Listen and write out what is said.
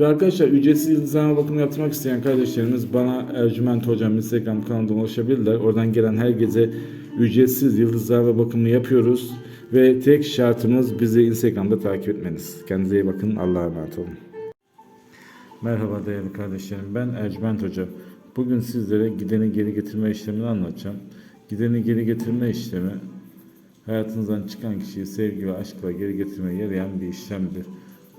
Ve arkadaşlar ücretsiz yıldızlama bakımı yaptırmak isteyen kardeşlerimiz bana Ercüment Hocam Instagram kanalından ulaşabilirler. Oradan gelen herkese ücretsiz yıldızlama bakımı yapıyoruz. Ve tek şartımız bizi Instagram'da takip etmeniz. Kendinize iyi bakın. Allah'a emanet olun. Merhaba değerli kardeşlerim. Ben Ercüment Hoca. Bugün sizlere gideni geri getirme işlemini anlatacağım. Gideni geri getirme işlemi hayatınızdan çıkan kişiyi sevgi ve aşkla geri getirmeye yarayan bir işlemdir.